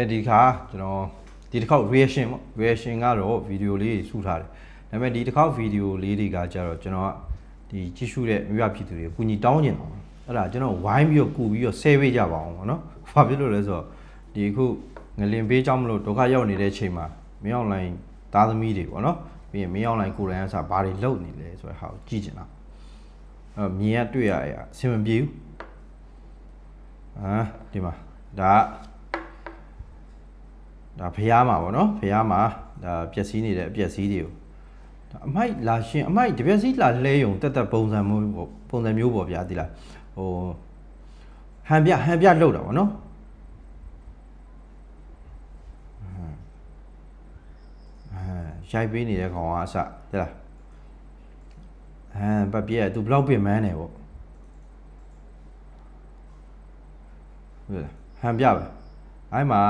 ဲဒီခါကျွန်တော်ဒီတစ်ခေါက် reaction ပေါ့ reaction ကတော့ဗီဒီယိုလေးတွေစုထားတယ်ဒါပေမဲ့ဒီတစ်ခေါက်ဗီဒီယိုလေးတွေကကြတော့ကျွန်တော်ကဒီကြည့်ရှုတဲ့မိဘပြည်သူတွေကိုကူညီတောင်းကျင်တော့အဲ့ဒါကျွန်တော်ဝိုင်းပြီးတော့ကူပြီးတော့ဆဲပေးကြပါအောင်ပေါ့နော်ဘာဖြစ်လို့လဲဆိုတော့ဒီအခုငလင်ပေးကြောင်းမလို့ဒုက္ခရောက်နေတဲ့အချိန်မှာမင်းအောင်လိုင်းသားသမီးတွေပေါ့နော်ပြီးရင်မင်းအောင်လိုင်းကိုယ်တိုင်အစားဘာတွေလုပ်နေလဲဆိုတဲ့ဟာကိုကြည့်ချင်တာအဲ့မြင်ရတွေ့ရရအဆင်မပြေဘူးအာဒီမှာဒါက ဒါဖျားမှာပေါ့နော်ဖျားမှာဒါပျက်စီးနေတဲ့အပျက်စီးတွေကိုဒါအမိုက်လာရှင်အမိုက်တပျက်စီးလာလဲယုံတက်တက်ပုံစံမျိုးပေါ့ပုံစံမျိုးပေါ့ဗျာဒီလားဟိုဟန်ပြဟန်ပြလောက်တာပေါ့နော်အဲရိုက်ပေးနေတဲ့ကောင်ကအစဒီလားဟမ်ပပြည့်သူဘလောက်ပြင်မန်းနေပေါ့ဟုတ်လားဟန်ပြပဲအဲ့မှာ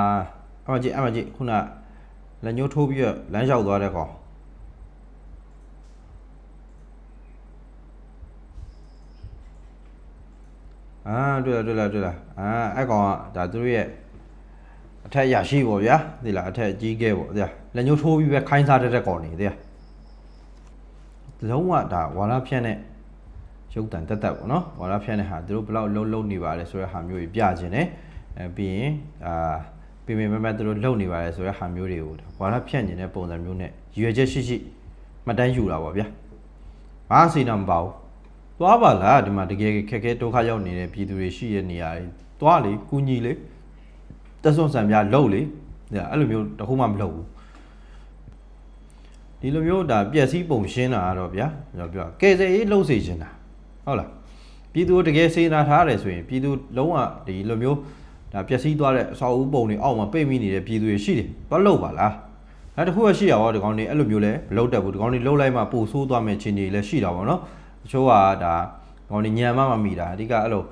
အမကြီးအမကြီးခုနလက်ညှိုးထိုးပြီးတော့လမ်းလျှောက်သွားတဲ့ကောင်အာတွေ့လားတွေ့လားတွေ့လားအာအဲ့ကောင်ကဒါသူတို့ရဲ့အထက်ရရှိပေါ့ဗျာသိလားအထက်ကြီးခဲ့ပေါ့သိလားလက်ညှိုးထိုးပြီးပဲခိုင်းစားတဲ့တဲ့ကောင်နေသိလားလုံးဝဒါဝါလာဖြန့်တဲ့ရုပ်တံတက်တက်ပေါ့နော်ဝါလာဖြန့်တဲ့ဟာသူတို့ဘယ်လောက်လုံးလုံးနေပါလဲဆိုတဲ့ဟာမျိုးကြီးပြခြင်းတယ်အဲပြီးရင်အာ ပြင်ပြင်မဲ့မဲ့သူတို့လုံနေပါလဲဆိုတဲ့ဟာမျိုးတွေကိုဝါလာဖြန့်ခြင်းတဲ့ပုံစံမျိုးနဲ့ရွယ်ချက်ရှိရှိမှတ်တမ်းယူတာပေါ့ဗျာဘာစီနာမပါဘူးသွားပါလားဒီမှာတကယ်ခက်ခဲဒုက္ခရောက်နေတဲ့ပြည်သူတွေရှိတဲ့နေရာတွေသွားလေကူညီလေတက်ဆွန်ဆံပြလှုပ်လေဒါအဲ့လိုမျိုးတခုမှမလှုပ်ဘူးဒီလိုမျိုးဒါပျက်စီးပုံရှင်းတာကတော့ဗျာကျွန်တော်ပြောကယ်ဆယ်ရေးလှုပ်စေချင်တာဟုတ်လားပြည်သူတကယ်စေနာထားရတယ်ဆိုရင်ပြည်သူလုံးဝဒီလိုမျိုး ဒါပျက်စီးသွားတဲ့အဆောက်အဦပုံတွေအောက်မှာပိတ်မိနေတဲ့ပြည်သူတွေရှိတယ်ဘာလို့ပါလားအဲတခုကရှိရပါတော့ဒီကောင်တွေအဲ့လိုမျိုးလဲမလုပ်တတ်ဘူးဒီကောင်တွေလှုပ်လိုက်မှပို့ဆိုးသွားမယ့်အခြေအနေလည်းရှိတာပေါ့နော်တချို့ကဒါဒီကောင်တွေညံမှမမိတာအဓိကအဲ့လို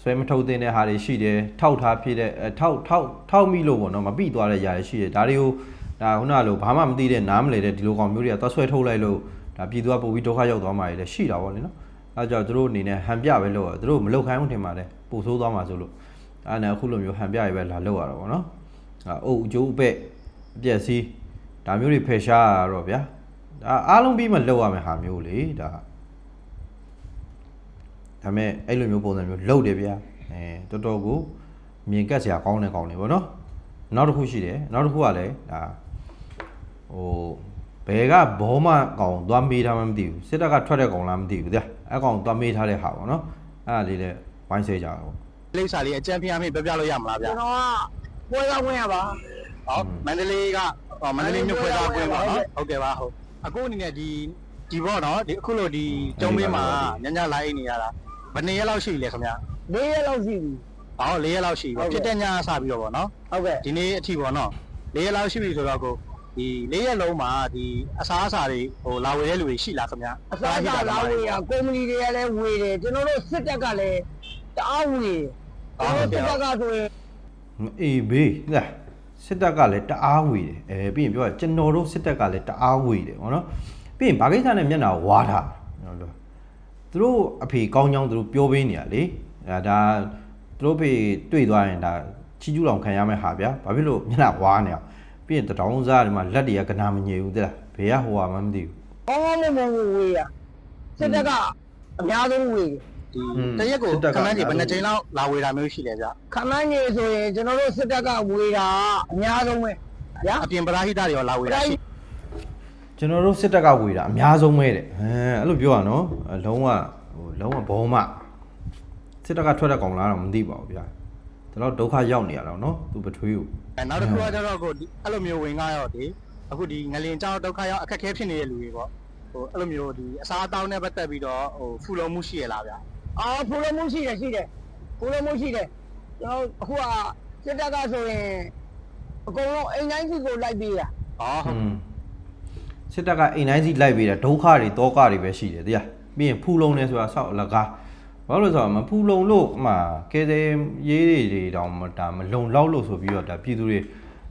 ဆွဲမထုတ်တဲ့ဟာတွေရှိတယ်ထောက်ထားဖြစ်တဲ့အဲထောက်ထောက်ထောက်မိလို့ပေါ့နော်မပိသွားတဲ့ຢာတွေရှိတယ်ဒါတွေကိုဒါခုနကလိုဘာမှမသိတဲ့နားမလဲတဲ့ဒီလိုကောင်မျိုးတွေကသွားဆွဲထုတ်လိုက်လို့ဒါပြည်သူကပို့ပြီးဒုက္ခရောက်သွားမှာတွေလည်းရှိတာပေါ့လေနော်အဲကြောင့်သူတို့အနေနဲ့ဟန်ပြပဲလို့သူတို့မလောက်ခိုင်းဘူးထင်ပါတယ်ပို့ဆိုးသွားမှာဆိုလို့ အဲနဲ့အခုလိုမျိုးဟန်ပြရပဲလာလောက်ရတာပေါ့နော်အဲအုပ်အကျိုးအပဲ့အပြက်စီးဒါမျိုးတွေဖယ်ရှားရတော့ဗျာဒါအားလုံးပြီးမှလောက်ရမယ်ဟာမျိုးလေဒါဒါမဲ့အဲ့လိုမျိုးပုံစံမျိုးလောက်တယ်ဗျာအဲတော်တော်ကိုမြင်ကက်စရာကောင်းတဲ့ကောင်တွေပေါ့နော်နောက်တစ်ခုရှိတယ်နောက်တစ်ခုကလည်းဒါဟိုဘယ်ကဘောမကောင်သွားမေးထားမှမသိဘူးစစ်တပ်ကထွက်တဲ့ကောင်လားမသိဘူးဗျာအဲ့ကောင်သွားမေးထားတဲ့ဟာပေါ့နော်အဲ့ဒါလေးလည်းဝိုင်းဆဲကြတာပေါ့ လိပ်စာလေးအကြံဖျားမေးပြပြလို့ရမလားဗျာကျွန်တော်ကပွဲကဝင်ရပါဟောမန္တလေးကဟောမန္တလေးမြို့ခွဲသားကွင်းပါနော်ဟုတ်ကဲ့ပါဟုတ်အခုအနေနဲ့ဒီဒီဘောနော်ဒီအခုလို့ဒီကျုံးပေးမှာညညလာအိနေရတာဘယ်နှစ်ရက်လောက်ရှိလဲခင်ဗျာ၄ရက်လောက်ရှိပြီဟော၄ရက်လောက်ရှိပြီဖြစ်တဲ့ညစပြီးတော့ဗောနော်ဟုတ်ကဲ့ဒီနေ့အထိဗောနော်၄ရက်လောက်ရှိပြီဆိုတော့ကိုဒီ၄ရက်လုံးမှာဒီအစားအစာတွေဟိုလာဝယ်တဲ့လူတွေရှိလားခင်ဗျာအစားအစာလာဝေးရကုမ္ပဏီတွေကလည်းဝေတယ်ကျွန်တော်တို့စစ်တပ်ကလည်းတအားဝေတယ် ကျွန်တော်စစ်တပ်ကဆိုရင်အေးဘေးလာစစ်တပ်ကလည်းတအားဝေတယ်အဲပြီးရင်ပြောရကျွန်တော်တို့စစ်တပ်ကလည်းတအားဝေတယ်ပေါ့နော်ပြီးရင်ဗာကိစ္စနဲ့မျက်နှာဝါထားကျွန်တော်တို့သူတို့အဖေကောင်းကြောင်းသူတို့ပြောပေးနေရလေအဲဒါသူတို့ဖေတွေ့သွားရင်ဒါချီကျူးတော်ခံရမယ့်ဟာဗျာဘာဖြစ်လို့မျက်နှာဝါနေအောင်ပြီးရင်တတောင်းစားဒီမှာလက်တွေကကနာမငြိဘူးတဲ့လားဘေးကဟိုဟာမှမသိဘူးကောင်းကောင်းမွန်မွန်ဝေးရစစ်တပ်ကအများဆုံးဝေးတယ် ဒီတရက်ကိုခဏကြီးဘယ်နှစ်ချိန်လောက်လာဝယ်တာမျိုးရှိလဲဗျာခမန်းကြီးဆိုရင်ကျွန်တော်တို့စစ်တပ်ကဝေးတာအများဆုံးပဲဗျာအပြင်ပရာဟိတတွေရောလာဝယ်တာရှိကျွန်တော်တို့စစ်တပ်ကဝေတာအများဆုံးပဲတဲ့ဟမ်အဲ့လိုပြောရနော်အလုံးဝဟိုလုံးဝဘောမစစ်တပ်ကထွက်တဲ့ကောင်လားတော့မသိပါဘူးဗျာဒါတော့ဒုက္ခရောက်နေရတော့နော်သူပထွေးကိုအဲနောက်တစ်ခုကကျတော့ကိုဒီအဲ့လိုမျိုးဝင်ကားရောဒီအခုဒီငလင်ကြောက်ဒုက္ခရောက်အခက်အခဲဖြစ်နေတဲ့လူတွေပေါ့ဟိုအဲ့လိုမျိုးဒီအစားအသောက်နဲ့ပတ်သက်ပြီးတော့ဟိုဖူလုံမှုရှိရလားဗျာ အာဖူလမှုရှိတယ်ရှိတယ်ဖူလမှုရှိတယ်ကျွန်တော်အခုကစစ်တပ်ကဆိုရင်အကုန်လုံးအိမ်တိုင်းကြီးကိုလိုက်ပေးတာဟောဟုတ်စစ်တပ်ကအိမ်တိုင်းစီလိုက်ပေးတာဒုက္ခတွေတောကတွေပဲရှိတယ်တရားပြီးရင်ဖူလုံနေဆိုတာဆောက်အလကားဘာလို့လဲဆိုတော့မဖူလုံလို့အမှကဲတဲ့ရေးတွေတွေတောင်မဒါမလုံလောက်လို့ဆိုပြီးတော့ဒါပြည်သူတွေ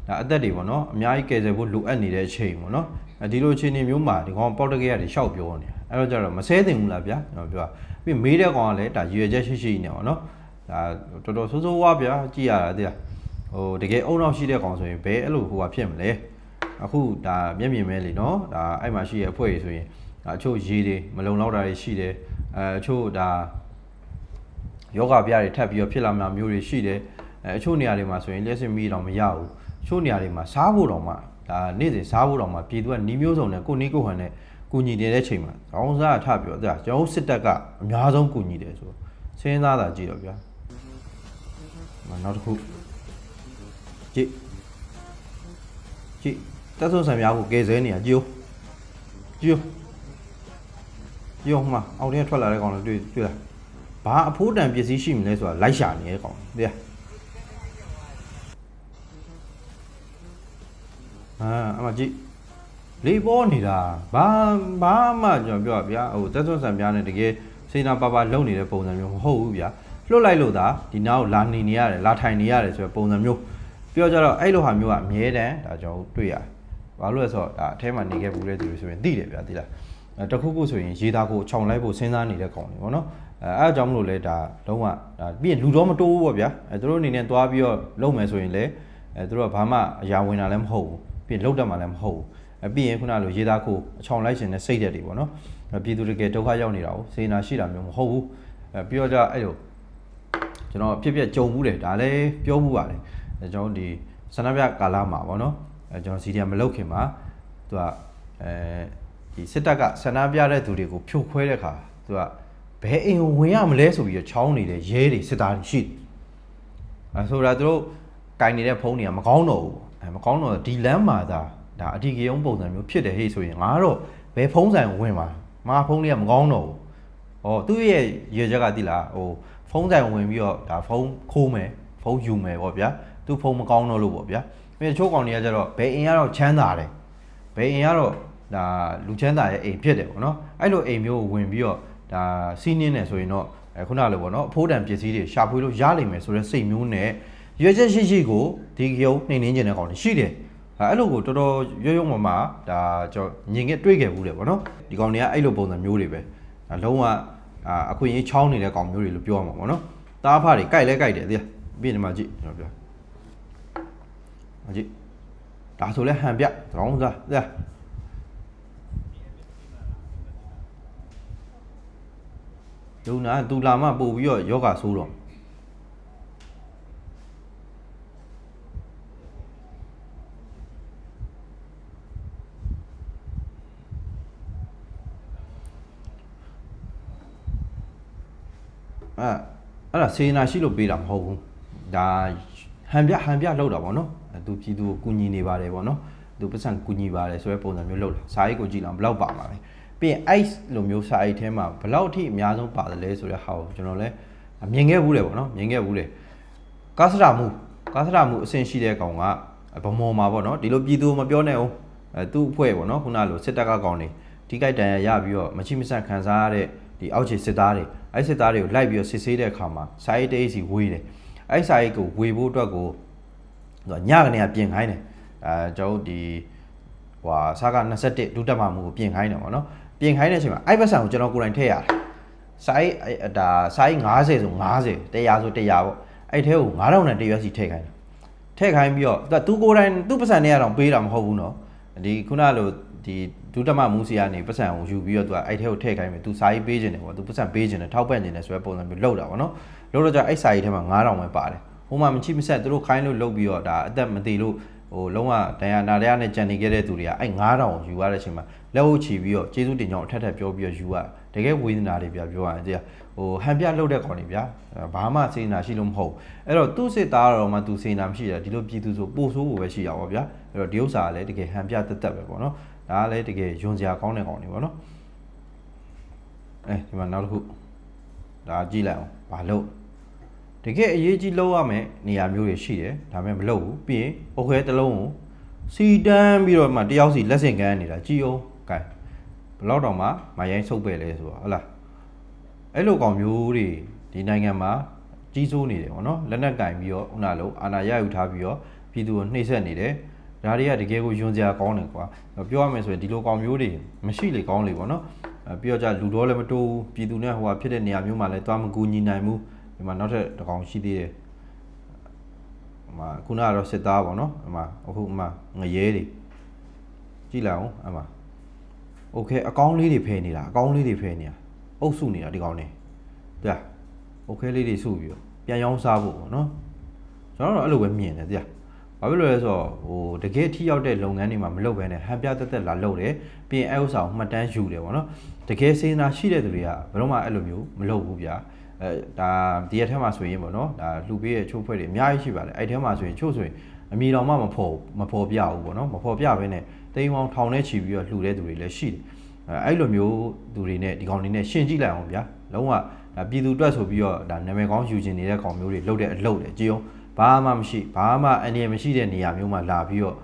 ဒါအသက်တွေပေါ့နော်အများကြီးကယ်ဆယ်ဖို့လိုအပ်နေတဲ့အချိန်ပေါ့နော်အဲဒီလိုအခြေအနေမျိုးမှာဒီကောင်ပေါက်တကယ်ရတယ်ရှောက်ပြောနေ အဲ့တော့ကျတော့မဆဲတင်ဘူးလားဗျာကျွန်တော်ပြောပြီးမေးတဲ့ကောင်ကလည်းဒါရွေချက်ရှိရှိနေပါတော့ဒါတော်တော်ဆိုးဆိုးဝါးဗျာကြည်ရတာတရားဟိုတကယ်အုံနောက်ရှိတဲ့ကောင်ဆိုရင်ဘယ်အဲ့လိုဟိုဟာဖြစ်မလဲအခုဒါမျက်မြင်မဲလေနော်ဒါအဲ့မှာရှိရဲ့အဖွဲ့ကြီးဆိုရင်ဒါအချို့ရေးတွေမလုံလောက်တာတွေရှိတယ်အဲအချို့ဒါယောဂပြားတွေထပ်ပြီးတော့ဖြစ်လာမှာမျိုးတွေရှိတယ်အဲအချို့နေရာတွေမှာဆိုရင်လက်စင်မီတော့မရဘူးအချို့နေရာတွေမှာစားဖို့တော့မှဒါနေ့စဉ်စားဖို့တော့မှပြည်သူကနီးမျိုးစုံနဲ့ကိုနီးကိုဟန်နဲ့ ကူညီနေတဲ့ချိန်မှာခေါင်းစားထပြောဒါကျွန်တော်စစ်တပ်ကအများဆုံးကူညီတယ်ဆိုစဉ်းစားတာကြည့်တော့ဗျာနောက်တစ်ခုကြည့်ကြည့်တက်ဆုံဆံများကိုကဲဆဲနေရကြည့်ကြည့်ကြည့်မှာအောက်ထဲထွက်လာတဲ့ကောင်လေးတွေ့တွေ့လားဘာအဖိုးတန်ပစ္စည်းရှိမလဲဆိုတာလိုက်ရှာနေတဲ့ကောင်တရားအာအမကြည့် လေးပေါ်နေတာဘာဘာမှကျွန်တော်ပြောပါဗျာဟိုတက်ဆုံဆံများနဲ့တကယ်စေနာပါပါလုံနေတဲ့ပုံစံမျိုးမဟုတ်ဘူးဗျာလွတ်လိုက်လို့သာဒီနောက်လာနေနေရတယ်လာထိုင်နေရတယ်ဆိုတဲ့ပုံစံမျိုးပြောကြတော့အဲ့လိုဟာမျိုးကအမြဲတမ်းဒါကျွန်တော်တို့တွေ့ရတယ်။ဘာလို့လဲဆိုတော့ဒါအထဲမှာနေခဲ့ဘူးတဲ့သူတွေဆိုရင်သိတယ်ဗျာသိလား။အဲတခုခုဆိုရင်ရေသားကိုခြောင်လိုက်ဖို့စဉ်းစားနေတဲ့ကောင်တွေပေါ့နော်။အဲအဲ့အကြောင်းမလို့လဲဒါလုံးဝဒါပြီးရင်လူတော့မတိုးဘူးပေါ့ဗျာ။အဲသူတို့အနေနဲ့သွားပြီးတော့လုံမယ်ဆိုရင်လည်းအဲသူတို့ကဘာမှအရာဝင်တာလည်းမဟုတ်ဘူး။ပြီးရင်လုံတတ်မှလည်းမဟုတ်ဘူး။အဲ ပြီးရင်ခုနလိုရေသားကိုအချောင်လိုက်ရှင်တဲ့စိတ်သက်တွေပေါ့နော်။အဲပြည်သူတကယ်ဒုက္ခရောက်နေတာကိုစေနာရှိတာမျိုးမဟုတ်ဘူး။အဲပြီးတော့ကြအဲ့လိုကျွန်တော်ဖြစ်ဖြစ်ကြုံမှုတယ်ဒါလည်းပြောမှုပါတယ်အဲကျွန်တော်ဒီဆန္ဒပြကာလမှာပေါ့နော်အဲကျွန်တော်စီဒီယမ်မလုပ်ခင်မှာသူကအဲဒီစစ်တပ်ကဆန္ဒပြတဲ့သူတွေကိုဖြိုခွဲတဲ့ခါသူကဘယ်အိမ်ကိုဝင်ရမလဲဆိုပြီးတော့ချောင်းနေတဲ့ရဲတွေစစ်သားတွေရှိတယ်အဲဆိုတာသူတို့ကင်နေတဲ့ဖုန်းတွေကမကောင်းတော့ဘူးအဲမကောင်းတော့ဒီလမ်းမှာသာ ဒါအထီးကရုံးပုံစံမျိုးဖြစ်တယ်ဟေ့ဆိုရင်ငါတော့ဘယ်ဖုန်းဆိုင်ဝင်မှာငါဖုန်းလေးကမကောင်းတော့ဘူး။ဩသူ့ရဲ့ရေချက်ကတိလားဟိုဖုန်းဆိုင်ဝင်ပြီးတော့ဒါဖုန်းခိုးမယ်ဖုန်းယူမယ်ပေါ့ဗျာ။သူ့ဖုန်းမကောင်းတော့လို့ပေါ့ဗျာ။ပြီးတော့ချိုးကောင်တွေကကျတော့ဘယ်အိမ်ကတော့ချမ်းသာတယ်။ဘယ်အိမ်ကတော့ဒါလူချမ်းသာရဲ့အိမ်ဖြစ်တယ်ပေါ့နော်။အဲ့လိုအိမ်မျိုးကိုဝင်ပြီးတော့ဒါစီးနင်းနေဆိုရင်တော့အဲခုနလိုပေါ့နော်အဖိုးတန်ပစ္စည်းတွေရှာဖွေလို့ရလိမ့်မယ်ဆိုတဲ့စိတ်မျိုးနဲ့ရွေချက်ရှိရှိကိုဒီကြုံနှိမ်နှင်းကျင်တဲ့ကောင်တွေရှိတယ်။ အဲအဲ့လိုကိုတော်တော်ရွရွမမဒါကျွန်တော်ညင်ခဲ့တွေ့ခဲ့ဘူးတယ်ပေါ့နော်။ဒီကောင်တွေကအဲ့လိုပုံစံမျိုးတွေပဲ။ဒါလုံးဝအာအခွင့်အရေးချောင်းနေတဲ့ကောင်မျိုးတွေလို့ပြောရမှာပေါ့နော်။တားဖားတွေကြိုက်လဲကြိုက်တယ်သိလား။ပြီးရင်ဒီမှာကြည့်ကျွန်တော်ပြော။မကြည့်။ဒါဆိုလဲဟန်ပြသကောင်းစားသိလား။ဒုနာတူလာမှပို့ပြီးတော့ယောဂဆိုးတော့ အဲအဲ့ဒါစေနာရှိလို့ပေးတာမဟုတ်ဘူး။ဒါဟန်ပြဟန်ပြလောက်တာပေါ့နော်။အဲသူပြည်သူကိုကူညီနေပါတယ်ပေါ့နော်။သူပတ်စံကူညီပါတယ်ဆိုတဲ့ပုံစံမျိုးလောက်တာ။စာရိတ်ကိုကြည့်လာဘယ်လောက်ပါမှာလဲ။ပြီးရင် ice လိုမျိုးစာရိတ်ထဲမှာဘယ်လောက်အထိအများဆုံးပါတယ်လဲဆိုတဲ့ဟာကိုကျွန်တော်လည်းမြင်ခဲ့ဘူးတယ်ပေါ့နော်။မြင်ခဲ့ဘူးတယ်။ကာစရာမှုကာစရာမှုအဆင့်ရှိတဲ့ကောင်ကဗမော်မှာပေါ့နော်။ဒီလိုပြည်သူမပြောနဲ့အောင်အဲသူ့အဖွဲ့ပေါ့နော်ခုနလိုစစ်တပ်ကကောင်နေဒီကြိုက်တန်ရရပြီးတော့မချိမဆန့်ခံစားရတဲ့ ဒီအောက်ခြေစစ်သားတွေအဲ့စစ်သားတွေကိုလိုက်ပြီးတော့စစ်ဆေးတဲ့အခါမှာစာရေးတေးစီဝေးတယ်အဲ့စာရေးကိုဝေဖို့အတွက်ကိုညကနေပြင်ခိုင်းတယ်အဲကျွန်တော်ဒီဟွာစာက21ဒုတက်မှမှုကိုပြင်ခိုင်းတယ်ပေါ့နော်ပြင်ခိုင်းတဲ့အချိန်မှာအဲ့ပတ်စံကိုကျွန်တော်ကိုယ်တိုင်ထည့်ရတယ်စာရေးဒါစာရေး90ဆို90တရားဆိုတရားပေါ့အဲ့ထဲကို9000နဲ့တရွက်စီထည့်ခိုင်းတယ်ထည့်ခိုင်းပြီးတော့သူကိုယ်တိုင်သူ့ပတ်စံနဲ့ရအောင်ပေးတာမဟုတ်ဘူးနော်ဒီခုနလို ဒီဒုတမမူစီကနေပတ်စံကိုယူပြီးတော့သူကအဲ့ထဲကိုထည့်ခိုင်းမယ်သူစာရေးပေးခြင်းတယ်ပေါ့သူပတ်စံပေးခြင်းတယ်ထောက်ပံ့ခြင်းတယ်ဆိုတဲ့ပုံစံမျိုးလောက်တာပေါ့နော်လောက်တော့ကြအဲ့စာရေးထဲမှာ9000ပဲပါတယ်ဟိုမှာမချိမဆက်သူတို့ခိုင်းလို့လုပ်ပြီးတော့ဒါအသက်မသေးလို့ဟိုလုံးဝဒဏ်ရာနာရနဲ့ကြံနေခဲ့တဲ့သူတွေကအဲ့9000ကိုယူရတဲ့အချိန်မှာလက်ဟုတ်ချီပြီးတော့ကျေးဇူးတင်ကြောင်းအထက်ထပ်ပြောပြီးတော့ယူရတကယ်ဝေဒနာတွေပြပြောရရင်တရားဟိုဟန်ပြလောက်တဲ့ကောင်တွေဗျာဘာမှစေနာရှိလို့မဟုတ်အဲ့တော့သူ့စစ်သားတော်မှသူစေနာမရှိတယ်ဒီလိုပြည်သူဆိုပို့ဆိုးဖို့ပဲရှိရပါဗျာအဲ့တော့ဒီဥစ္စာကလည်းတကယ်ဟန်ပြတက်တက်ပဲပေါ့နော် ဒါကလည်းတကယ်ယွန်စရာကောင်းတဲ့ကောင်တွေပေါ့နော်အဲဒီမှာနောက်တစ်ခုဒါကြည့်လိုက်အောင်ဘာလို့တကယ်အရေးကြီးလောက်ရမယ်နေရာမျိုးတွေရှိတယ်ဒါပေမဲ့မလုပ်ဘူးပြီးရင်အခွဲတစ်လုံးကိုစီတန်းပြီးတော့မှတယောက်စီလက်ဆင့်ကမ်းနေတာကြည်အောင်ကဲဘလောက်တောင်မှမရိုင်းဆုပ်ပဲလဲဆိုတော့ဟုတ်လားအဲ့လိုကောင်မျိုးတွေဒီနိုင်ငံမှာကြီးစိုးနေတယ်ပေါ့နော်လက်နက်ကင်ပြီးတော့ဥနာလုံးအာဏာရယူထားပြီးတော့ပြည်သူကိုနှိပ်စက်နေတယ် ဒါတွေကတကယ်ကိုယွန်စရာကောင်းတယ်ကွာပြောရမယ်ဆိုရင်ဒီလိုကောင်မျိုးတွေမရှိလေကောင်းလေပေါ့နော်အဲပြီးတော့じゃလူတော်လည်းမတိုးဘူးပြည်သူနဲ့ဟိုဟာဖြစ်တဲ့နေရာမျိုးမှာလည်းသွားမကူညီနိုင်ဘူးဒီမှာနောက်ထပ်တစ်ကောင်ရှိသေးတယ်ဩ ဟိုမှာခုနကတော့စစ်သားပေါ့နော်ဟိုမှာအခုဟိုမှာငရဲတွေကြည့်လိုက်အောင်အမှာโอเคအကောင်းလေးတွေဖယ်နေတာအကောင်းလေးတွေဖယ်နေတာအုပ်စုနေတာဒီကောင်းနေတရားโอเคလေးတွေစုပြီးတော့ပြန်ရောင်းစားဖို့ပေါ့နော်ကျွန်တော်တို့အဲ့လိုပဲမြင်တယ်တရား ဘာဖြစ်လို့လဲဆိုတော့ဟိုတကယ်ထိရောက်တဲ့လုပ်ငန်းတွေမှာမလုပ်ဘဲနဲ့ဟန်ပြတက်တက်လာလုပ်တယ်ပြီးရင်အဲ့ဥစ္စာကိုမှတ်တမ်းယူတယ်ပေါ့နော်တကယ်စေနာရှိတဲ့သူတွေကဘယ်တော့မှအဲ့လိုမျိုးမလုပ်ဘူးဗျာအဲဒါဒီရက်ထဲမှာဆိုရင်ပေါ့နော်ဒါလှူပေးရဲ့ချိုးဖွဲ့တွေအများကြီးရှိပါတယ်အဲ့ထဲမှာဆိုရင်ချို့ဆိုရင်အမီတော်မှမဖော်မဖော်ပြဘူးပေါ့နော်မဖော်ပြဘဲနဲ့တိမ်ပေါင်းထောင်နဲ့ချီပြီးတော့လှူတဲ့သူတွေလည်းရှိတယ်အဲအဲ့လိုမျိုးသူတွေနဲ့ဒီကောင်တွေနဲ့ရှင်းကြည့်လိုက်အောင်ဗျာလုံးဝဒါပြည်သူအတွက်ဆိုပြီးတော့ဒါနာမည်ကောင်းယူခြင်းနေတဲ့ကောင်မျိုးတွေလှုပ်တဲ့အလုပ်တွေကြည်အောင် ဘာမှမရှိဘာမှအန္တရာယ်မရှိတဲ့နေရာမျိုးမှာလာပြီးတော့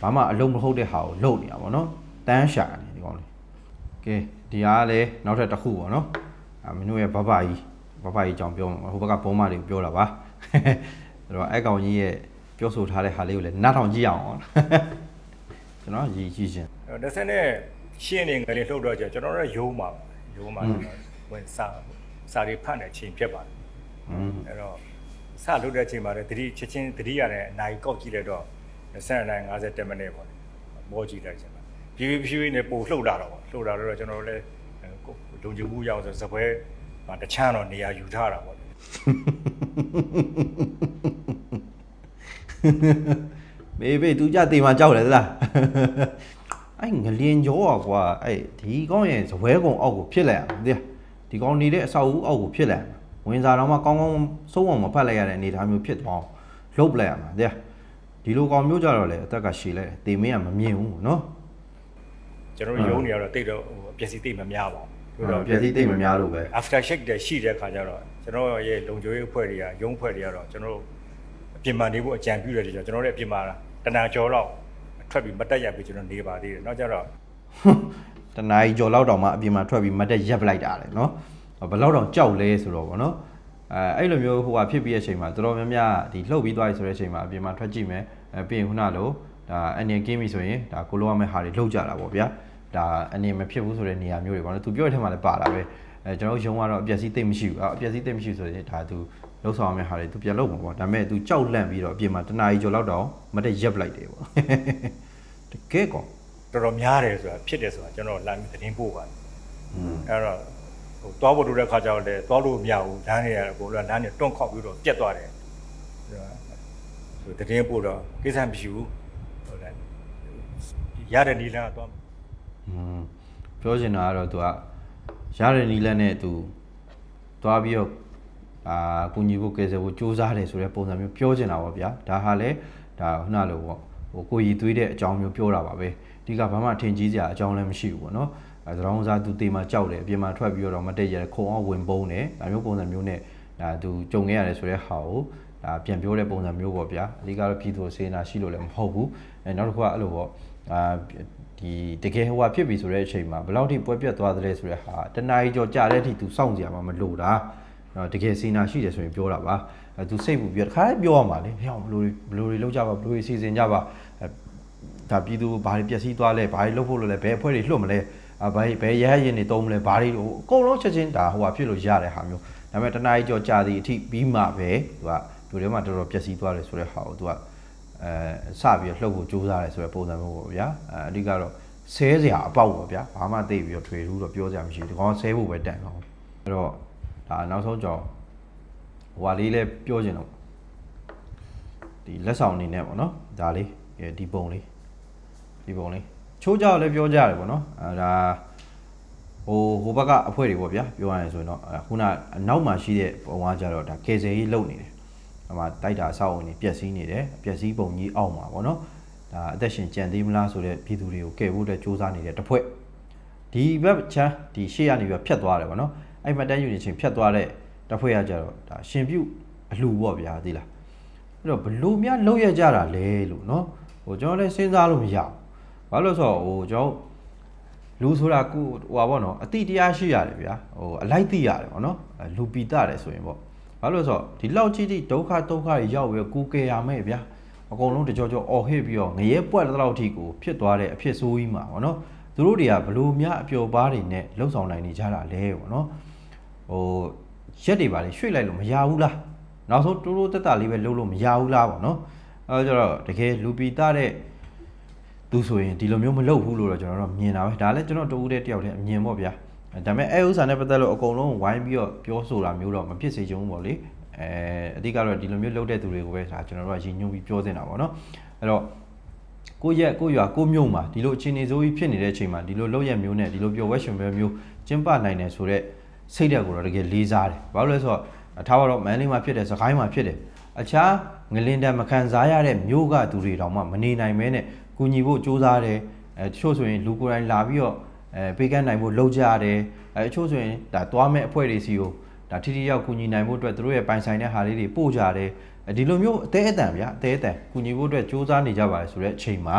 ဘာမှအလုံးမဟုတ်တဲ့ဟာကိုလုပ်နေတာပေါ့နော်တန်းရှာနေဒီကောင်လေးကဲဒီဟာကလည်းနောက်ထပ်တစ်ခုပေါ့နော်အမင်းတို့ရဲ့ဘဘကြီးဘဘကြီးကြောင်ပြောမှာဟိုဘက်ကဘုံမတွေကိုပြောတာပါအဲ့တော့အဲ့ကောင်ကြီးရဲ့ပြောဆိုထားတဲ့ဟာလေးကိုလည်းနားထောင်ကြည့်အောင်ကျွန်တော်ရည်ကြည့်ခြင်း20နဲ့ရှင်းနေငယ်လေးလှုပ်တော့ကြကျွန်တော်တို့ရုံးမှာရုံးမှာဝင်စာစာတွေဖတ်နေချိန်ဖြစ်ပါတယ်อืมအဲ့တော့ စလှုပ်တဲ့ချိန်မှာလည်းတတိချက်ချင်းတတိရတဲ့အနိုင်ကောက်ကြည့်လိုက်တော့20နိုင်50မိနစ်ပေါ့မောကြည့်လိုက်ချိန်မှာဖြည်းဖြည်းဖြည်းနဲ့ပို့လှုပ်လာတော့ပေါ့လှုပ်လာတော့ကျွန်တော်တို့လည်းလုံခြုံမှုရအောင်ဆိုစပွဲတချမ်းတော့နေရာယူထားတာပေါ့ ဘေးဘေး तू ကြတေးမှာကြောက်တယ်သလားအဲ့ငလျင်ကြောอ่ะကွာအဲ့ဒီကောင်ရဲ့ဇပွဲကုံအောက်ကိုဖြစ်လိုက်ရမှာတဲ့ဒီကောင်နေတဲ့အဆောက်အဦအောက်ကိုဖြစ်လိုက်ရမှာ ဝင်စားတော့မှကောင်းကောင်းစိုးအောင်မဖတ်လိုက်ရတဲ့အနေအထားမျိုးဖြစ်သွားအောင်လှုပ်လိုက်ရမှာတဲ့ဒီလိုကောင်မျိုးကြတော့လေအသက်ကရှည်လိုက်တယ်တေမင်းကမမြင်ဘူးเนาะ ကျွန်တော်တို့ရုံးနေရတော့တိတ်တော့ဟိုပျက်စီးတိတ်မများပါဘူး ဟုတ်တော့ပြည့်စည်တိတ်မများလို့ပဲ after check တဲ့ရှိတဲ့ခါကျတော့ကျွန်တော်ရဲ့လုံခြုံရေးအဖွဲ့တွေကရုံးအဖွဲ့တွေကတော့ကျွန်တော်တို့အပြင်မှာနေဖို့အကြံပြုတယ်ကျွန်တော်တို့လည်းအပြင်မှာတနာကျော်တော့ထွက်ပြီးမတက်ရပြီးကျွန်တော်နေပါသေးတယ်နောက်ကျတော့ တနားကြီးကြော်လောက်တောင်မှအပြင်မှာထွက်ပြီးမတ်တက်ရက်ပလိုက်တာလေနော် ဘယ်လောက်တောင်ကြောက်လဲဆိုတော့ဗောနော်အဲအဲ့လိုမျိုးဟိုဟာဖြစ်ပြီးတဲ့အချိန်မှာတော်တော်များများဒီလှုပ်ပြီးသွားပြီဆိုတဲ့အချိန်မှာအပြင်မှာထွက်ကြည့်မယ်အဲပြီးရင်ခုနလိုဒါအနေကင်းပြီဆိုရင်ဒါကိုလိုရမယ့်ဟာတွေလှုပ်ကြတာဗောဗျာဒါအနေမဖြစ်ဘူးဆိုတဲ့နေရာမျိုးတွေဗောနော်သူပြောတဲ့ထဲမှာလည်းပါတာပဲအဲကျွန်တော်ရုံကတော့အပျက်စီးသိမ့်မရှိဘူးအပျက်စီးသိမ့်မရှိဆိုရင်ဒါသူလှုပ်ဆောင်ရမယ့်ဟာတွေသူပြန်လှုပ်မှာဗောဒါပေမဲ့သူကြောက်လန့်ပြီးတော့အပြင်မှာတနားကြီးကြော်လောက်တောင်မတ်တက်ရက်ပလိုက်တယ်ဗောတကယ်ကောတော်တော်များတယ်ဆိုတာဖြစ်တယ်ဆိုတာကျွန်တော်လာပြီးသတင်းပို့ပါတယ်อืมအဲ့တော့ ဟိုသွားဖို့တို့တဲ့ခါကျတော့လေသွားလို့မရဘူးလမ်းတွေကတော့ကိုယ်ကလမ်းတွေတွန့်ခေါက်ပြီးတော့ပြက်သွားတယ်ဆိုသတင်းပို့တော့ကိစ္စမရှိဘူးဟုတ်တယ်ရတဲ့နီလန်းကသွား อืมပြောချင်တာကတော့ तू ကရတဲ့နီလက်နဲ့ तू သွားပြီးတော့အာကုညီဖို့ကယ်ဆယ်ဖို့စူးစမ်းတယ်ဆိုတဲ့ပုံစံမျိုးပြောချင်တာပေါ့ဗျာဒါဟာလေဒါခုနလိုပေါ့ဟိုကိုရီသွေးတဲ့အကြောင်းမျိုးပြောတာပါပဲဒီကဘာမှထင်ကြီးစရာအကြောင်းလည်းမရှိဘူးပေါ့နော်အဲ သရောင်းစားသူတေမှာကြောက်တယ်အပြင်မှာထွက်ပြီးတော့မတက်ရတဲ့ခုံအောင်ဝင်ပုံးတယ်ဒါမျိုးပုံစံမျိုးနဲ့ဒါသူကြုံခဲ့ရတယ်ဆိုတဲ့ဟာကိုဒါပြန်ပြောတဲ့ပုံစံမျိုးပေါ့ဗျာအဓိကတော့ပြည်သူစေနာရှိလို့လည်းမဟုတ်ဘူးအဲနောက်တစ်ခုကအဲ့လိုပေါ့အာဒီတကယ်ဟိုဟာဖြစ်ပြီဆိုတဲ့အချိန်မှာဘယ်လောက်ထိပွဲပြတ်သွားသလဲဆိုတဲ့ဟာတနားကြီးကြောကြာတဲ့အထိသူစောင့်ကြရမှာမလို့တာနော်တကယ်စေနာရှိတယ်ဆိုရင်ပြောတာပါအဲသူစိတ်ပူပြီးတခါတည်းပြောရမှာလေဟောဘလို့ဘလို့တွေလောက်ကြပါဘလို့တွေစီစဉ်ကြပါဒါပြည်သူဘာတွေပျက်စီးသွားလဲဘာတွေလှုပ်ဖို့လို့လဲဘယ်အဖွဲ့တွေလှုပ်မလဲ ဘယ်ဘယ်ရဟရင်တွေတုံးမလဲဘာတွေဟိုအကုန်လုံးချက်ချင်းဒါဟိုဟာဖြစ်လို့ရတဲ့ဟာမျိုးဒါပေမဲ့တနားကြီးကြောကြာသည်အထိပြီးမှပဲ तू ကလူတွေမှာတော်တော်ပျက်စီးသွားတယ်ဆိုတဲ့ဟာကို तू ကအဲစပြီးတော့လှုပ်ဖို့ကြိုးစားတယ်ဆိုတဲ့ပုံစံမျိုးပေါ့ဗျာအဲအဓိကတော့ဆဲစရာအပေါက်ပေါ့ဗျာဘာမှသိပြီးတော့ထွေထူးတော့ပြောစရာမရှိဘူးဒီကောင်ဆဲဖို့ပဲတန်တော့အဲ့တော့ဒါနောက်ဆုံးကြောင့်ဟိုဟာလေးလည်းပြောချင်တော့ဒီလက်ဆောင်အနေနဲ့ပေါ့နော်ဒါလေးဒီပုံလေးဒီပုံလေး ချိုးကြောက်လည်းပြောကြတယ်ပေါ့နော်အဲဒါဟိုဟိုဘက်ကအဖွဲတွေပေါ့ဗျာပြောရရင်ဆိုရင်တော့ခုနအနောက်မှာရှိတဲ့ပုံကကြတော့ဒါကေဆယ်ကြီးလုံနေတယ်အမှတိုက်တာအဆောက်အအုံတွေပျက်စီးနေတယ်ပျက်စီးပုံကြီးအောက်မှာပေါ့နော်ဒါအသက်ရှင်ကြံသေးမလားဆိုတဲ့ပြည်သူတွေကိုကယ်ဖို့အတွက်စူးစမ်းနေတဲ့တစ်ဖွဲ့ဒီဘက်ချမ်းဒီရှေ့ကနေပြီးတော့ဖြတ်သွားတယ်ပေါ့နော်အဲ့မှတန်းယူနေချင်းဖြတ်သွားတဲ့တစ်ဖွဲ့ကကြတော့ဒါရှင်ပြုတ်အလှပေါ့ဗျာသိလားအဲ့တော့ဘလို့များလောက်ရကြတာလဲလို့နော်ဟိုကျွန်တော်လည်းစဉ်းစားလို့မရဘူး ဘာလို့လဲဆိုတော့ဟိုကျွန်တော်လူဆိုတာကိုဟိုပါပေါ့နော်အတိတရားရှိရတယ်ဗျာဟိုအလိုက်သိရတယ်ပေါ့နော်အဲလူပီတာတယ်ဆိုရင်ပေါ့ဘာလို့လဲဆိုတော့ဒီလောက်ကြီးတိဒုက္ခဒုက္ခတွေရောက်ပြီးတော့ကိုကယ်ရမယ်ဗျာအကုန်လုံးတကြောကြောအော်ဟစ်ပြီးတော့ငရဲပွက်တဲ့လောက်ထိကိုဖြစ်သွားတဲ့အဖြစ်ဆိုးကြီးမှာဗောနော်သူတို့တွေကဘလို့များအပျော်ပါးတွေနဲ့လှုပ်ဆောင်နိုင်နေကြတာလဲဗောနော်ဟိုရက်တွေပါလေရွှေ့လိုက်လို့မရဘူးလားနောက်ဆုံးတိုးတိုးတက်တာလေးပဲလုပ်လို့မရဘူးလားပေါ့နော်အဲတော့ကျတော့တကယ်လူပီတာတဲ့ သူဆိုရင်ဒီလိုမျိုးမလုပ်ဘူးလို့တော့ကျွန်တော်တို့မြင်တာပဲဒါလည်းကျွန်တော်တူဦးတဲ့တယောက်တည်းအမြင်ပေါ့ဗျာအဲဒါပေမဲ့အဲဥစ္စာနဲ့ပတ်သက်လို့အကုန်လုံးဝိုင်းပြီးတော့ပြောဆိုတာမျိုးတော့မဖြစ်စေချင်ဘူးပေါ့လေအဲအဓိကတော့ဒီလိုမျိုးလုပ်တဲ့သူတွေကိုပဲဒါကျွန်တော်တို့ကရည်ညွှန်းပြီးပြောနေတာပေါ့နော်အဲ့တော့ကိုယ့်ရက်ကိုယ့်ရွာကိုယ့်မြို့မှာဒီလိုအခြေအနေဆိုးကြီးဖြစ်နေတဲ့အချိန်မှာဒီလိုလောက်ရက်မျိုးနဲ့ဒီလိုပျော်ဝဲရှင်ပွဲမျိုးကျင်းပနိုင်တယ်ဆိုတော့စိတ်ဓာတ်ကိုတော့တကယ်လေးစားတယ်။ဘာလို့လဲဆိုတော့အထားတော့မန်လေးမှာဖြစ်တယ်စကိုင်းမှာဖြစ်တယ်။အခြားငလင်တန်မခံစားရတဲ့မျိုးကသူတွေတောင်မှမနေနိုင်မဲနဲ့ ကူညီဖို့စူးစမ်းတယ်။အဲတချို့ဆိုရင်လူကိုယ်တိုင်လာပြီးတော့အဲပေးကမ်းနိုင်ဖို့လုပ်ကြရတယ်။အဲတချို့ဆိုရင်ဒါသွားမဲ့အဖွဲ့တွေစီကိုဒါထိထိရောက်ကူညီနိုင်ဖို့အတွက်သူတို့ရဲ့ပိုင်ဆိုင်တဲ့ဟာလေးတွေပို့ကြတယ်။အဲဒီလိုမျိုးအသေးအတန်ဗျာအသေးအတန်ကူညီဖို့အတွက်စူးစမ်းနေကြပါလေဆိုတဲ့အချိန်မှာ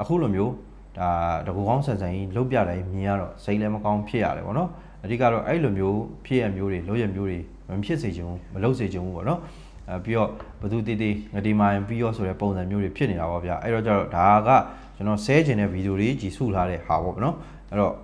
အခုလိုမျိုးဒါတကူကောင်းဆန်ဆန်ကြီးလုတ်ပြတိုင်းမြင်ရတော့စိတ်လည်းမကောင်းဖြစ်ရတယ်ပေါ့နော်အဓိကတော့အဲ့လိုမျိုးဖြစ်ရမျိုးတွေလုတ်ရမျိုးတွေမဖြစ်စေချင်ဘူးမလုတ်စေချင်ဘူးပေါ့နော်အဲ ပြီးတော့ဘသူတေးတေးငဒီမိုင်ပြီးရောဆိုတဲ့ပုံစံမျိုးတွေဖြစ်နေတာပေါ့ဗျာအဲ့တော့ကျတော့ဒါကကျွန်တော်ဆဲချင်တဲ့ဗီဒီယိုတွေကြည်စုထားတဲ့ဟာပေါ့နော်အဲ့တော့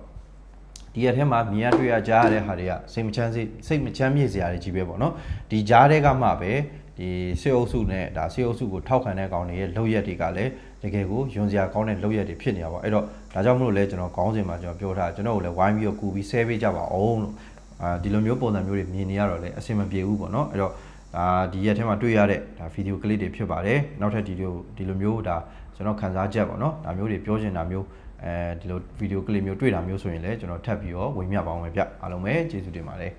ဒီရက်ထဲမှာမြင်ရတွေ့ရကြားရတဲ့ဟာတွေကစိတ်မချမ်းစိစိတ်မချမ်းမြေ့စရာတွေကြီးပဲပေါ့နော်ဒီကြားတဲ့ကမှပဲဒီစေအုပ်စုနဲ့ဒါစေအုပ်စုကိုထောက်ခံတဲ့ကောင်တွေရဲ့လောက်ရက်တွေကလည်းတကယ်ကိုယွန်စရာကောင်းတဲ့လောက်ရက်တွေဖြစ်နေတာပေါ့အဲ့တော့ဒါကြောင့်မလို့လဲကျွန်တော်ခေါင်းစဉ်မှာကျွန်တော်ပြောထားကျွန်တော်ကိုလည်းဝိုင်းပြီးတော့ကူပြီးဆဲပေးကြပါအောင်လို့အာဒီလိုမျိုးပုံစံမျိုးတွေမြင်နေရတော့လည်းအဆင်မပြေဘူးပေါ့နော်အဲ့တော့ ဒါဒီရက်ထဲမှာတွေ့ရတဲ့ဒါဗီဒီယိုကလစ်တွေဖြစ်ပါတယ်နောက်ထပ်ဒီလိုဒီလိုမျိုးဒါကျွန်တော်ခန်းစားချက်ပေါ့နော်ဒါမျိုးတွေပြောချင်တာမျိုးအဲဒီလိုဗီဒီယိုကလစ်မျိုးတွေ့တာမျိုးဆိုရင်လည်းကျွန်တော်ထပ်ပြီးတော့ဝင်မြပါအောင်ပဲဗျအားလုံးပဲကျေးဇူးတင်ပါတယ်